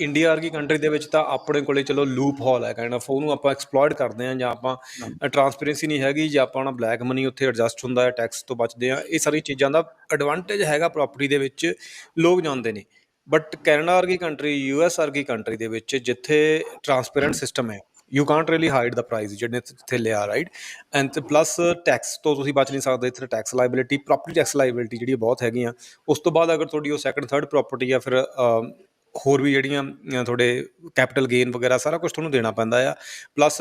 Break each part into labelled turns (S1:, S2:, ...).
S1: India ਵਰਗੀ country ਦੇ ਵਿੱਚ ਤਾਂ ਆਪਣੇ ਕੋਲੇ ਚਲੋ ਲੂਪ ਹੋਲ ਹੈ ਕਾਈਂਡ ਆਫ ਉਹਨੂੰ ਆਪਾਂ ਐਕਸਪਲੋਇਟ ਕਰਦੇ ਆ ਜਾਂ ਆਪਾਂ ਟਰਾਂਸਪੇਰੈਂਸੀ ਨਹੀਂ ਹੈਗੀ, ਜਾਂ ਆਪਾਂ ਨਾ ਬਲੈਕ ਮਨੀ ਉੱਥੇ ਐਡਜਸਟ ਹੁੰਦਾ ਹੈ ਟੈਕਸ ਤੋਂ ਬਚਦੇ ਆ ਇਹ ਸਾਰੀ ਚੀਜ਼ਾਂ ਦਾ ਐਡਵਾਂਟੇਜ ਹੈਗਾ ਪ੍ਰਾਪਰਟੀ ਦੇ ਵਿੱਚ, ਲੋਕ ਜਾਣਦੇ ਨੇ। ਬਟ ਕੈਨੇਡਾ ਵਰਗੀ ਕੰਟਰੀ ਯੂ ਯੂਐਸ ਵਰਗੀ ਕੰਟਰੀ ਦੇ ਵਿੱਚ ਜਿੱਥੇ ਟਰਾਂਸਪੇਰੈਂਟ ਸਿਸਟਮ ਹੈ you can't really hide the price ਜਿਹੜੇ ਇੱਥੇ ਲਿਆ ਰਾਈਟ ਐਂਡ ਪਲੱਸ ਟੈਕਸ ਤੋਂ ਤੁਸੀਂ ਬਚ ਨਹੀਂ ਸਕਦੇ, ਇੱਥੇ tax liability property tax liability ਜਿਹੜੀ ਬਹੁਤ ਹੈਗੀਆਂ। ਉਸ ਤੋਂ ਬਾਅਦ ਅਗਰ ਤੁਹਾਡੀ ਉਹ ਸੈਕੰਡ ਥਰਡ ਪ੍ਰਾਪਰਟੀ ਆ ਫਿਰ ਹੋਰ ਵੀ ਜਿਹੜੀਆਂ ਤੁਹਾਡੇ ਕੈਪੀਟਲ ਗੇਨ ਵਗੈਰਾ ਸਾਰਾ ਕੁਝ ਤੁਹਾਨੂੰ ਦੇਣਾ ਪੈਂਦਾ ਆ। ਪਲੱਸ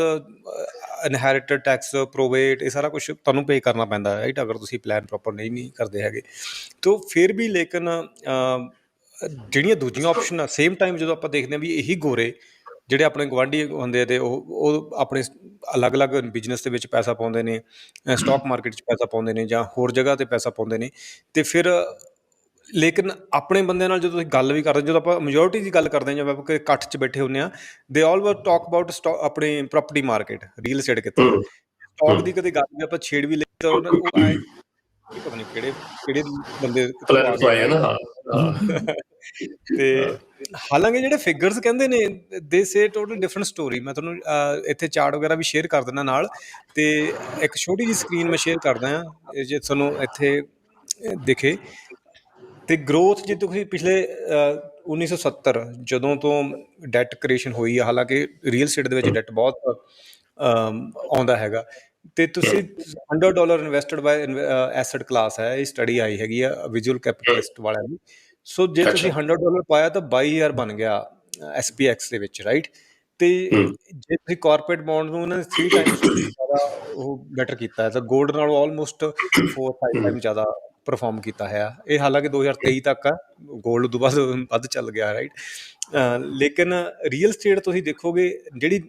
S1: ਇਨਹੈਰਿਟਡ ਟੈਕਸ ਪ੍ਰੋਵੇਟ ਇਹ ਸਾਰਾ ਕੁਝ ਤੁਹਾਨੂੰ ਪੇ ਕਰਨਾ ਪੈਂਦਾ ਹੈ ਰਾਈਟ ਅਗਰ ਤੁਸੀਂ ਪਲਾਨ ਪ੍ਰੋਪਰ ਨਹੀਂ ਵੀ ਕਰਦੇ ਹੈਗੇ। ਤੋਂ ਫਿਰ ਵੀ ਲੇਕਿਨ ਜਿਹੜੀਆਂ ਦੂਜੀਆਂ ਆਪਸ਼ਨ ਸੇਮ ਟਾਈਮ ਜਦੋਂ ਆਪਾਂ ਦੇਖਦੇ ਹਾਂ ਵੀ ਇਹੀ ਗੋਰੇ ਜਿਹੜੇ ਆਪਣੇ ਗਵਾਂਢੀ ਹੁੰਦੇ ਆ ਤੇ ਉਹ ਉਹ ਆਪਣੇ ਅਲੱਗ-ਅਲੱਗ ਬਿਜ਼ਨਸ ਦੇ ਵਿੱਚ ਪੈਸਾ ਪਾਉਂਦੇ ਨੇ ਸਟਾਕ ਮਾਰਕੀਟ 'ਚ ਪੈਸਾ ਪਾਉਂਦੇ ਨੇ ਜਾਂ ਹੋਰ ਜਗ੍ਹਾ ਤੇ ਪੈਸਾ ਪਾਉਂਦੇ ਨੇ। ਤੇ ਫਿਰ ਲੇਕਿਨ ਆਪਣੇ ਬੰਦਿਆਂ ਨਾਲ ਜਦੋਂ ਤੁਸੀਂ ਗੱਲ ਵੀ ਕਰਦੇ ਜਦੋਂ ਆਪਾਂ ਮੈਜੋਰਿਟੀ ਦੀ ਗੱਲ ਕਰਦੇ ਹਾਂ ਜਾਂ ਆਪਾਂ ਇਕੱਠ 'ਚ ਬੈਠੇ ਹੁੰਦੇ ਆ ਦੇ ਆਲ ਟਾਕ ਅਬਾਊਟ ਆਪਣੇ property market real estate
S2: hmm,
S1: stock ਦੀ ਕਦੇ ਗੱਲ ਵੀ ਆਪਾਂ ਛੇੜ ਵੀ ਲਈ ਤਾਂ ਉਹਨਾਂ- ਉਹ ਆਏ ਪਤਾ ਨਹੀਂ ਕਿਹੜੇ ਕਿਹੜੇ ਬੰਦੇ ਆ
S2: ਪਾਇਆ ਨਾ।
S1: ਤੇ ਹਾਲਾਂਕਿ ਜਿਹੜੇ ਫਿਗਰਸ ਕਹਿੰਦੇ ਨੇ ਦੇ ਸੇ ਟੋਟਲ ਡਿਫਰੈਂਟ ਸਟੋਰੀ ਮੈਂ ਤੁਹਾਨੂੰ ਇੱਥੇ ਚਾਰਟ ਵਗੈਰਾ ਵੀ ਸ਼ੇਅਰ ਕਰ ਦਿੰਦਾ ਨਾਲ। ਤੇ ਇੱਕ ਛੋਟੀ ਜਿਹੀ ਸਕਰੀਨ ਮੈਂ ਸ਼ੇਅਰ ਕਰਦਾ ਹਾਂ ਇਹ ਜੇ ਤੁਹਾਨੂੰ ਇੱਥੇ ਦਿਖੇ। ਤੇ ਗਰੋਥ ਜੇ ਤੁਸੀਂ ਪਿਛਲੇ ਅਹ, 1970 ਜਦੋਂ ਤੋਂ ਡੈਟ ਕ੍ਰੀਏਸ਼ਨ ਹੋਈ ਆ ਹਾਲਾਂਕਿ ਰੀਅਲ ਸਟੇਟ ਦੇ ਵਿੱਚ ਡੈਟ ਬਹੁਤ ਆਉਂਦਾ ਹੈਗਾ ਤੇ ਤੁਸੀਂ 100 dollar invested by asset class ਹੈ ਇਹ ਸਟੱਡੀ ਆਈ ਹੈਗੀ ਆ ਵਿਜ਼ੂਅਲ ਕੈਪੀਟਲਿਸਟ ਵਾਲਿਆਂ ਦੀ। ਸੋ ਜੇ ਤੁਸੀਂ 100 ਡਾਲਰ ਪਾਇਆ ਤਾਂ 22000 ਬਣ ਗਿਆ ਐਸਪੀਐਕਸ ਦੇ ਵਿੱਚ ਰਾਈਟ ਤੇ। ਜੇ ਤੁਸੀਂ ਕਾਰਪੋਰੇਟ ਬੌਂਡ ਨੂੰ ਉਹਨਾਂ ਨੇ 3 ਟਾਈਮਸ ਜ਼ਿਆਦਾ ਉਹ ਬੈਟਰ ਕੀਤਾ ਹੈ ਤਾਂ 골ਡ ਨਾਲੋਂ ਆਲਮੋਸਟ 4 5 ਟਾਈਮ ਜ਼ਿਆਦਾ ਪਰਫਾਰਮ ਕੀਤਾ ਹੈ ਇਹ ਹਾਲਾਂਕਿ 2023 ਤੱਕ ਆ 골ਡ ਤੋਂ ਬਾਅਦ ਵੱਧ ਚੱਲ ਗਿਆ ਰਾਈਟ ਲੇਕਿਨ ਰੀਅਲ ਸਟੇਟ ਤੁਸੀਂ ਦੇਖੋਗੇ ਜਿਹੜੀ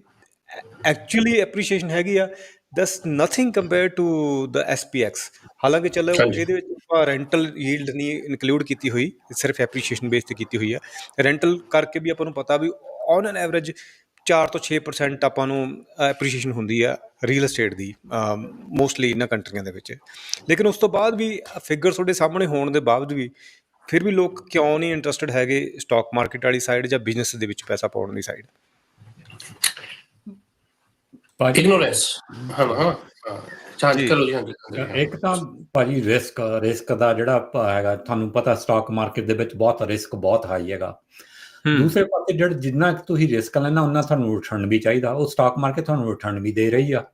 S1: ਐਕਚੁਅਲੀ ਐਪਰੀਸ਼ੀਏਸ਼ਨ ਹੈਗੀ ਆ this nothing compare to the SPX ਹਾਲਾਂਕਿ ਚਲੋ। ਇਹਦੇ ਵਿੱਚ ਆਪਾਂ ਰੈਂਟਲ ਯੀਲਡ ਨਹੀਂ ਇਨਕਲੂਡ ਕੀਤੀ ਹੋਈ ਸਿਰਫ ਐਪਰੀਸ਼ੀਏਸ਼ਨ ਬੇਸ ਤੇ ਕੀਤੀ ਹੋਈ ਆ। ਰੈਂਟਲ ਕਰਕੇ ਵੀ ਆਪਾਂ ਨੂੰ ਪਤਾ ਵੀ ਔਨ ਐਨ ਐਵਰੇਜ 4 ਤੋਂ 6% ਆਪਾਂ ਨੂੰ ਐਪਰੀਸ਼ੀਏਸ਼ਨ ਹੁੰਦੀ ਆ ਰੀਅਲ ਏਸਟੇਟ ਦੀ ਮੋਸਟਲੀ ਇਹਨਾਂ ਕੰਟਰੀਆਂ ਦੇ ਵਿੱਚ। ਲੇਕਿਨ ਉਸ ਤੋਂ ਬਾਅਦ ਵੀ ਫਿਗਰ ਤੁਹਾਡੇ ਸਾਹਮਣੇ ਹੋਣ ਦੇ ਬਾਵਜੂਦ ਵੀ ਫਿਰ ਵੀ ਲੋਕ ਕਿਉਂ ਨਹੀਂ ਇੰਟਰਸਟਿਡ ਹੈਗੇ ਸਟਾਕ ਮਾਰਕੀਟ ਵਾਲੀ ਸਾਈਡ ਜਾਂ ਬਿਜ਼ਨਸ ਦੇ ਵਿੱਚ ਪੈਸਾ ਪਾਉਣ ਦੀ ਸਾਈਡ
S2: ਇਗਨੋਰੈਂਸ ਹਾਂ ਹਾਂ ਹਾਂ। ਚਾਹ
S1: ਜੀ।
S3: ਇੱਕ ਤਾਂ ਭਾਜੀ ਰਿਸਕ ਰਿਸਕ ਦਾ ਜਿਹੜਾ ਹੈਗਾ ਤੁਹਾਨੂੰ ਪਤਾ ਸਟਾਕ ਮਾਰਕੀਟ ਦੇ ਵਿੱਚ ਬਹੁਤ ਰਿਸਕ ਬਹੁਤ ਹਾਈ ਹੈਗਾ। ਦੂਸਰੇ ਪਾਸੇ ਜਿਹੜਾ ਜਿੰਨਾ ਕੁ ਤੁਸੀਂ ਰਿਸਕ ਲੈਣਾ ਉਹਨਾਂ ਤੁਹਾਨੂੰ ਰਿਟਰਨ ਵੀ ਚਾਹੀਦਾ। ਉਹ ਸਟਾਕ ਮਾਰਕੀਟ ਤੁਹਾਨੂੰ ਰਿਟਰਨ ਵੀ ਦੇ ਰਹੀ ਆ।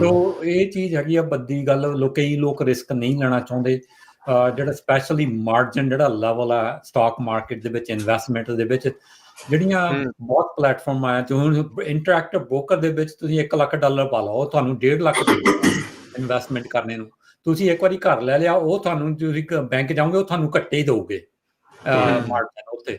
S3: ਸੋ ਇਹ ਚੀਜ਼ ਹੈਗੀ ਆ ਬੱਦੀ ਗੱਲ ਲੋਕ ਕਈ ਲੋਕ ਰਿਸਕ ਨਹੀਂ ਲੈਣਾ ਚਾਹੁੰਦੇ। ਜਿਹੜਾ ਸਪੈਸ਼ਲੀ ਮਾਰਜਨ ਜਿਹੜਾ ਲੈਵਲ ਆ ਸਟਾਕ ਮਾਰਕੀਟ ਦੇ ਵਿੱਚ ਇਨਵੈਸਟਮੈਂਟ ਦੇ ਵਿੱਚ ਜਿਹੜੀਆਂ। ਬਹੁਤ ਪਲੇਟਫਾਰਮ ਆਇਆ ਤੇ ਹੁਣ ਇੰਟਰੈਕਟਿਵ ਬ੍ਰੋਕਰ ਦੇ ਵਿੱਚ ਤੁਸੀਂ 1 ਲੱਖ ਡਾਲਰ ਪਾ ਲਓ ਤੁਹਾਨੂੰ 1.5 ਲੱਖ ਇਨਵੈਸਟਮੈਂਟ ਕਰਨੇ ਨੂੰ। ਤੁਸੀਂ ਇੱਕ ਵਾਰੀ ਘਰ ਲੈ ਲਿਆ ਉਹ ਤੁਹਾਨੂੰ ਤੁਸੀਂ ਬੈਂਕ ਜਾਓਗੇ ਉਹ ਤੁਹਾਨੂੰ ਘੱਟੇ ਹੀ ਦੋਗੇ ਮਾਰਜਨ ਉੱਤੇ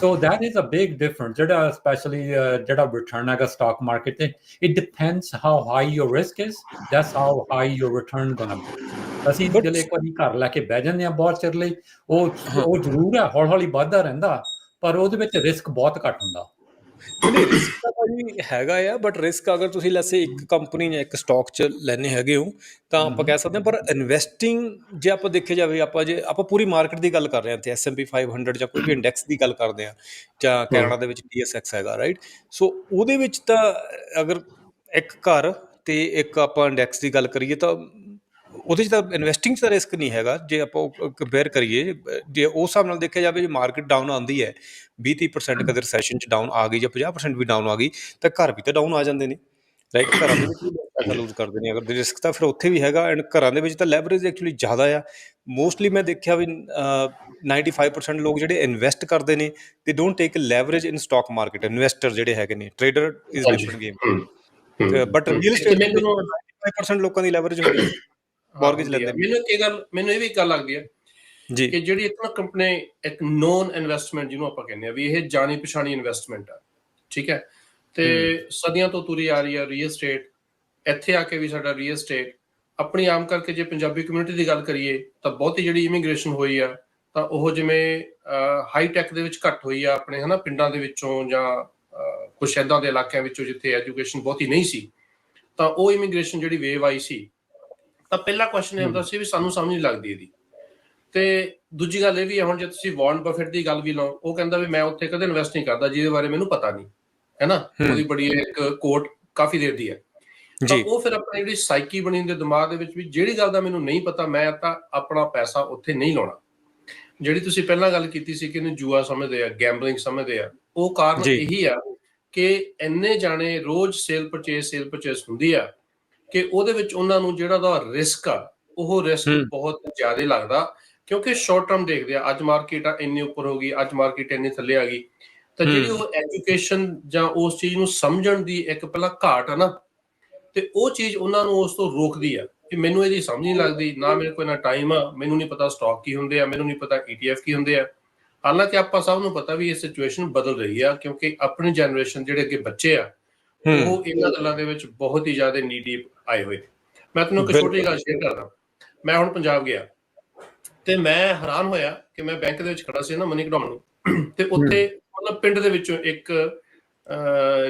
S3: so that is a big difference. ਜਿਹੜਾ ਸਪੈਸ਼ਲੀ ਜਿਹੜਾ ਰਿਟਰਨ ਹੈਗਾ ਸਟਾਕ ਮਾਰਕੀਟ ਤੇ it depends how high your risk is. That's how high your return gonna be. ਅਸੀਂ ਜਦੋਂ ਇੱਕ ਵਾਰੀ ਘਰ ਲੈ ਕੇ ਬਹਿ ਜਾਂਦੇ ਆ ਬਹੁਤ ਚਿਰ ਲਈ ਉਹ ਉਹ ਜ਼ਰੂਰ ਹੈ ਹੌਲੀ ਹੌਲੀ ਵੱਧਦਾ ਰਹਿੰਦਾ ਪਰ ਉਹਦੇ ਵਿੱਚ ਰਿਸਕ ਬਹੁਤ ਘੱਟ ਹੁੰਦਾ।
S1: ਨਹੀਂ ਰਿਸਕ ਤਾਂ ਭਾਜੀ ਹੈਗਾ ਆ ਬਟ ਰਿਸਕ ਅਗਰ ਤੁਸੀਂ ਲੈਸੇ ਇੱਕ ਕੰਪਨੀ ਜਾਂ ਇੱਕ ਸਟਾਕ 'ਚ ਲੈਣੇ ਹੈਗੇ ਹੋ ਤਾਂ ਆਪਾਂ ਕਹਿ ਸਕਦੇ ਹਾਂ ਪਰ ਇਨਵੈਸਟਿੰਗ ਜੇ ਆਪਾਂ ਦੇਖੇ ਜਾਵੇ ਆਪਾਂ ਜੇ ਆਪਾਂ ਪੂਰੀ ਮਾਰਕੀਟ ਦੀ ਗੱਲ ਕਰ ਰਹੇ ਹਾਂ ਤੇ S&P 500 ਜਾਂ ਕੋਈ ਵੀ ਇੰਡੈਕਸ ਦੀ ਗੱਲ ਕਰਦੇ ਹਾਂ ਜਾਂ ਕੈਨੇਡਾ ਦੇ ਵਿੱਚ TSX ਹੈਗਾ ਰਾਈਟ ਸੋ ਉਹਦੇ ਵਿੱਚ ਤਾਂ ਅਗਰ ਇੱਕ ਘਰ ਤੇ ਇੱਕ ਆਪਾਂ ਇੰਡੈਕਸ ਦੀ ਗੱਲ ਕਰੀਏ ਤਾਂ ਉਹਦੇ 'ਚ ਤਾਂ ਇਨਵੈਸਟਿੰਗ 'ਚ ਤਾਂ ਰਿਸਕ ਨਹੀਂ ਹੈਗਾ ਜੇ ਆਪਾਂ ਕੰਪੇਅਰ ਕਰੀਏ ਜੇ ਉਸ ਹਿਸਾਬ ਨਾਲ ਦੇਖਿਆ ਜਾਵੇ ਜੇ ਮਾਰਕੀਟ ਡਾਊਨ ਆਉਂਦੀ ਹੈ 20-30% ਕਦੇ ਰੈਸੈਸ਼ਨ 'ਚ ਡਾਊਨ ਆ ਗਈ ਜਾਂ 50% ਵੀ ਡਾਊਨ ਆ ਗਈ ਤਾਂ ਘਰ ਵੀ ਤਾਂ ਡਾਊਨ ਆ ਜਾਂਦੇ ਨੇ ਰਾਈਟ ਘਰਾਂ ਦੇ ਵਿੱਚ ਪੈਸਾ ਲੂਜ਼ ਕਰਦੇ ਨੇ ਅਗਰ ਰਿਸਕ ਤਾਂ ਫਿਰ ਉੱਥੇ ਵੀ ਹੈਗਾ ਐਂਡ ਘਰਾਂ ਦੇ ਵਿੱਚ ਤਾਂ ਲੈਵਰੇਜ ਐਕਚੁਅਲੀ ਜ਼ਿਆਦਾ ਆ ਮੋਸਟਲੀ ਮੈਂ ਦੇਖਿਆ ਵੀ ਅਹ, 95% ਲੋਕ ਜਿਹੜੇ ਇਨਵੈਸਟ ਕਰਦੇ ਨੇ they don't take leverage in stock market investor ਜਿਹੜੇ ਹੈਗੇ ਨੇ trader is. Different game. But real estate
S2: ਮੈਨੂੰ
S1: 95% ਲੋਕਾਂ ਦੀ ਲੈਵਰੇਜ ਹੁੰਦੀ ਹੈ mortgage ਲੈਂਦੇ।
S2: ਮੈਨੂੰ ਇਹ ਗੱਲ ਮੈਨੂੰ ਇਹ ਵੀ ਗੱਲ ਲੱਗਦੀ ਹੈ
S1: ਜੀ।
S2: ਕਿ ਜਿਹੜੀ ਇੱਕ ਨਾ ਕੰਪਨੀ ਇੱਕ ਨੋਨ ਇਨਵੈਸਟਮੈਂਟ ਜਿਹਨੂੰ ਆਪਾਂ ਕਹਿੰਦੇ ਆ ਵੀ ਇਹ ਜਾਣੀ ਪਛਾਣੀ ਇਨਵੈਸਟਮੈਂਟ ਆ ਠੀਕ ਹੈ? ਤੇ ਸਦੀਆਂ ਤੋਂ ਤੁਰੀ ਆ ਰਹੀ ਆ ਰੀਅਲ ਸਟੇਟ ਇੱਥੇ ਆ ਕੇ ਵੀ ਸਾਡਾ ਰੀਅਲ ਸਟੇਟ ਆਪਣੀ ਆਮ ਕਰਕੇ ਜੇ ਪੰਜਾਬੀ ਕਮਿਊਨਿਟੀ ਦੀ ਗੱਲ ਕਰੀਏ ਤਾਂ ਬਹੁਤੀ ਜਿਹੜੀ ਇਮੀਗ੍ਰੇਸ਼ਨ ਹੋਈ ਆ ਤਾਂ ਉਹ ਜਿਵੇਂ ਹਾਈ ਟੈਕ ਦੇ ਵਿੱਚ ਘੱਟ ਹੋਈ ਆ ਆਪਣੇ ਹਨਾ ਪਿੰਡਾਂ ਦੇ ਵਿੱਚੋਂ ਜਾਂ ਕੁਛ ਏਦਾਂ ਦੇ ਇਲਾਕਿਆਂ ਵਿੱਚੋਂ ਜਿੱਥੇ ਐਜੂਕੇਸ਼ਨ ਬਹੁਤੀ ਨਹੀਂ ਸੀ ਤਾਂ ਉਹ ਇਮੀਗ੍ਰੇਸ਼ਨ ਜਿਹੜੀ ਵੇਵ ਆਈ ਸੀ ਤਾਂ ਪਹਿਲਾ ਕੁਐਸਚਨ ਇਹ ਹੁੰਦਾ ਸੀ ਵੀ ਸਾਨੂੰ ਸਮਝ ਨਹੀਂ ਲੱਗਦੀ ਇਹਦੀ। ਤੇ ਦੂਜੀ ਗੱਲ ਇਹ ਵੀ ਹੈ ਹੁਣ ਜੇ ਤੁਸੀਂ ਵਾਰਨ ਬਫਟ ਦੀ ਗੱਲ ਵੀ ਲਓ ਉਹ ਕਹਿੰਦਾ ਵੀ ਮੈਂ ਉੱਥੇ ਕਦੇ ਇਨਵੈਸਟ ਨਹੀਂ ਕਰਦਾ ਜਿਹਦੇ ਬਾਰੇ ਮੈਨੂੰ ਪਤਾ ਨਹੀਂ ਹੈ। ਨਾ। ਉਹਦੀ ਬੜੀ ਇੱਕ ਕੋਟ ਕਾਫੀ ਦੇਰ ਦੀ ਹੈ।
S1: ਜੀ।
S2: ਉਹ ਫਿਰ ਆਪਣੀ ਜਿਹੜੀ ਸਾਈਕੀ ਬਣੀ ਹੁੰਦੀ ਦਿਮਾਗ ਦੇ ਵਿੱਚ ਵੀ ਜਿਹੜੀ ਗੱਲ ਦਾ ਮੈਨੂੰ ਨਹੀਂ ਪਤਾ ਮੈਂ ਤਾਂ ਆਪਣਾ ਪੈਸਾ ਉੱਥੇ ਨਹੀਂ ਲਾਉਣਾ। ਜਿਹੜੀ ਤੁਸੀਂ ਪਹਿਲਾਂ ਗੱਲ ਕੀਤੀ ਸੀ ਕਿ ਇਹਨੂੰ ਜੂਆ ਸਮਝਦੇ ਆ ਗੈਂਬਲਿੰਗ ਸਮਝਦੇ ਆ ਉਹ ਕਾਰਨ। ਇਹੀ ਆ ਕਿ ਇੰਨੇ ਜਾਣੇ ਰੋਜ਼ ਸੇਲ ਪਰਚੇਸ ਸੇਲ ਪਰਚੇਸ ਹੁੰਦੀ ਆ ਕਿ ਉਹਦੇ ਵਿੱਚ ਉਹਨਾਂ ਨੂੰ ਜਿਹੜਾ ਦਾ ਰਿਸਕ ਆ ਉਹ ਰਿਸਕ। ਬਹੁਤ ਜ਼ਿਆਦਾ ਲੱਗਦਾ ਕਿਉਂਕਿ ਸ਼ਾਰਟ ਟਰਮ ਦੇਖਦੇ ਆ ਅੱਜ ਮਾਰਕੀਟ ਆ ਇੰਨੀ ਉੱਪਰ ਹੋ ਗਈ ਅੱਜ ਮਾਰਕੀਟ ਇੰਨੀ ਥੱਲੇ ਆ ਗਈ ਤਾਂ ਜਿਹੜੀ। ਉਹ ਐਜੂਕੇਸ਼ਨ ਜਾਂ ਉਸ ਚੀਜ਼ ਨੂੰ ਸਮਝਣ ਦੀ ਇੱਕ ਪਹਿਲਾਂ ਘਾਟ ਆ ਨਾ ਤੇ ਉਹ ਚੀਜ਼ ਉਹਨਾਂ ਨੂੰ ਉਸ ਤੋਂ ਰੋਕਦੀ ਆ ਕਿ ਮੈਨੂੰ ਇਹਦੀ ਸਮਝ ਨਹੀਂ ਲੱਗਦੀ ਨਾ ਮੇਰੇ ਕੋਲ ਨਾ ਟਾਈਮ ਆ ਮੈਨੂੰ ਨਹੀਂ ਪਤਾ ਸਟਾਕ ਕੀ ਹੁੰਦੇ ਆ ਮੈਨੂੰ ਨਹੀਂ ਪਤਾ ETF ਕੀ ਹੁੰਦੇ ਆ ਹਾਲਾਂਕਿ ਆਪਾਂ ਸਭ ਨੂੰ ਪਤਾ ਵੀ ਇਹ ਸਿਚੁਏਸ਼ਨ ਬਦਲ ਰਹੀ ਆ ਕਿਉਂਕਿ ਆਪਣੀ ਜਨਰੇਸ਼ਨ ਜਿਹੜੇ ਅੱਗੇ ਬੱਚੇ ਆ ਉਹ ਇਹਨਾਂ ਗੱਲਾਂ ਦੇ ਵਿੱਚ ਬਹੁਤ ਹੀ ਜ਼ਿਆਦਾ ਨੀਡੀ ਆਏ ਹੋਏ। ਮੈਂ ਤੁਹਾਨੂੰ ਇੱਕ ਛੋਟੀ ਗੱਲ ਸ਼ੇਅਰ ਕਰਦਾ। ਮੈਂ ਹੁਣ ਪੰਜਾਬ ਗਿਆ ਤੇ ਮੈਂ ਹੈਰਾਨ ਹੋਇਆ ਕਿ ਮੈਂ ਬੈਂਕ ਦੇ ਵਿੱਚ ਖੜਾ ਸੀ ਨਾ ਮਨੀ ਕਢਾਉਣ ਨੂੰ। ਤੇ ਉੱਥੇ ਮਤਲਬ ਪਿੰਡ ਦੇ ਵਿੱਚੋਂ ਇੱਕ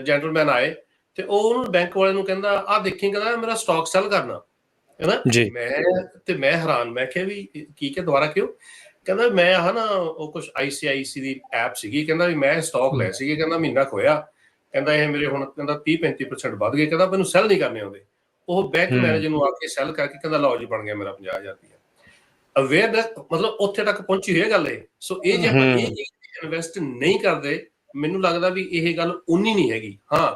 S2: ਜੈਂਟਲਮੈਨ ਆਏ ਤੇ ਉਹ ਉਹਨੂੰ ਬੈਂਕ ਵਾਲੇ ਨੂੰ ਕਹਿੰਦਾ ਆ ਦੇਖੀ ਕਹਿੰਦਾ ਮੇਰਾ ਸਟਾਕ ਸੈਲ ਕਰਨਾ। ਹੈ ਨਾ
S1: ਜੀ।
S2: ਮੈਂ ਤੇ ਮੈਂ ਹੈਰਾਨ ਮੈਂ ਕਿਹਾ ਵੀ ਕੀ ਕਿ ਦੁਬਾਰਾ ਕਿਉਂ? ਕਹਿੰਦਾ ਮੈਂ ਆਹ ਨਾ ਉਹ ਕੁਝ ICIC ਦੀ ਐਪ ਸੀਗੀ ਕਹਿੰਦਾ ਵੀ ਮੈਂ ਸਟਾਕ ਲੈ ਸੀਗੇ ਕਹਿੰਦਾ ਮਹੀਨਾ ਕੁ ਹੋਇਆ। ਕਹਿੰਦਾ ਇਹ ਮੇਰੇ ਹੁਣ ਕਹਿੰਦਾ 30 35% ਵੱਧ ਗਏ ਕਹਿੰਦਾ ਮੈਨੂੰ ਸੈਲ ਨਹੀਂ ਕਰਨੇ ਆਉਂਦੇ ਉਹ ਬੈਂਕ। ਮੈਨੇਜਰ ਨੂੰ ਆ ਕੇ ਸੈਲ ਕਰਕੇ ਕਹਿੰਦਾ ਲਓ ਜੀ ਬਣ ਗਿਆ ਮੇਰਾ 50000 ਰੁਪਇਆ ਅਵੇਅਰ ਮਤਲਬ ਉੱਥੇ ਤੱਕ ਪਹੁੰਚੀ ਹੋਈ ਹੈ ਗੱਲ ਇਹ ਸੋ ਇਹ ਜੇ ਆਪਾਂ। ਇਹ ਇਨਵੈਸਟ ਨਹੀਂ ਕਰਦੇ ਮੈਨੂੰ ਲੱਗਦਾ ਵੀ ਇਹ ਗੱਲ ਉਨੀ ਨਹੀਂ ਹੈਗੀ ਹਾਂ